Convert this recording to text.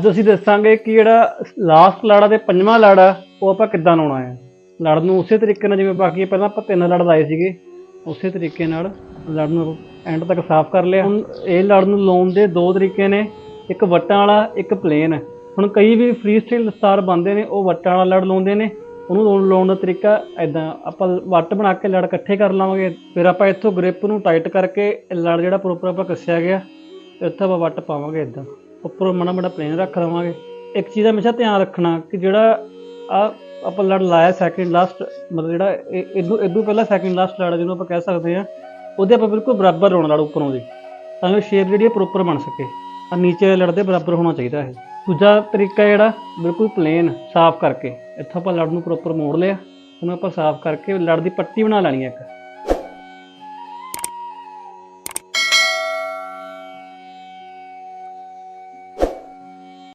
ਅੱਜ ਅਸੀਂ ਦੱਸਾਂਗੇ ਕਿ ਜਿਹੜਾ ਲਾਸਟ ਲੜਾ ਤੇ ਪੰਜਵਾਂ ਲੜਾ ਉਹ ਆਪਾਂ ਕਿੱਦਾਂ ਲਾਉਣਾ ਹੈ ਲੜ ਨੂੰ ਉਸੇ ਤਰੀਕੇ ਨਾਲ ਜਿਵੇਂ ਬਾਕੀ ਪਹਿਲਾਂ ਆਪਾਂ ਤਿੰਨ ਲੜ ਲਾਏ ਸੀਗੇ, ਉਸੇ ਤਰੀਕੇ ਨਾਲ ਲੜ ਨੂੰ ਐਂਡ ਤੱਕ ਸਾਫ਼ ਕਰ ਲਿਆ। ਹੁਣ ਇਹ ਲੜ ਨੂੰ ਲਾਉਣ ਦੇ ਦੋ ਤਰੀਕੇ ਨੇ, ਇੱਕ ਵੱਟਾਂ ਵਾਲਾ, ਇੱਕ ਪਲੇਨ ਹੁਣ ਕਈ ਵੀ ਫ੍ਰੀ ਸਟਾਈਲ ਦਸਤਾਰ ਬੰਦੇ ਨੇ, ਉਹ ਵੱਟਾਂ ਵਾਲਾ ਲੜ ਲਾਉਂਦੇ ਨੇ, ਉਹਨੂੰ ਲਾਉਣ- ਲਾਉਣ ਦਾ ਤਰੀਕਾ ਐਦਾਂ ਆਪਾਂ ਵੱਟ ਬਣਾ ਕੇ ਲੜ ਇਕੱਠੇ ਕਰ ਲਵਾਂਗੇ, ਫਿਰ ਆਪਾਂ ਇੱਥੋਂ ਗ੍ਰਿਪ ਨੂੰ ਟਾਈਟ ਕਰਕੇ ਲੜ ਜਿਹੜਾ ਪ੍ਰੋਪਰ ਆਪਾਂ ਕੱਸਿਆ ਗਿਆ, ਇੱਥੇ ਆਪਾਂ ਵੱਟ ਪਾਵਾਂਗੇ ਇਦਾਂ ਉੱਪਰੋਂ ਮਾੜਾ ਮਾੜਾ ਪਲੇਨ ਰੱਖ ਲਵਾਂਗੇ। ਇੱਕ ਚੀਜ਼ ਦਾ ਹਮੇਸ਼ਾ ਧਿਆਨ ਰੱਖਣਾ ਕਿ ਜਿਹੜਾ ਆ ਆਪਾਂ ਲੜ ਲਾਇਆ ਸੈਕਿੰਡ ਲਾਸਟ ਮਤਲਬ ਜਿਹੜਾ ਇਹ- ਇਦੋਂ ਇਦੋਂ ਪਹਿਲਾਂ ਸੈਕਿੰਡ ਲਾਸਟ ਲੜ ਜਿਹਨੂੰ ਆਪਾਂ ਕਹਿ ਸਕਦੇ ਆ ਉਹਦੇ ਆਪਾਂ ਬਿਲਕੁਲ ਬਰਾਬਰ ਲਾਉਣ ਲੜ ਉੱਪਰੋਂ ਦੀ। ਤਾਂ ਕਿ ਸ਼ੇਪ ਜਿਹੜੀ ਹੈ ਪ੍ਰੋਪਰ ਬਣ ਸਕੇ। ਆ ਨੀਚੇ ਲੜਦੇ ਬਰਾਬਰ ਹੋਣਾ ਚਾਹੀਦਾ ਹੈ ਦੂਜਾ ਤਰੀਕਾ ਜਿਹੜਾ, ਬਿਲਕੁਲ ਪਲੇਨ ਸਾਫ਼ ਕਰਕੇ। ਇੱਥੋਂ ਆਪਾਂ ਲੜ ਨੂੰ ਪ੍ਰੋਪਰ ਮੋੜ ਲਿਆ। ਉਹਨੂੰ ਆਪਾਂ ਸਾਫ਼ ਕਰਕੇ ਲੜ ਦੀ ਪੱਟੀ ਬਣਾ ਲੈਣੀ ਹੈ ਇੱਕ।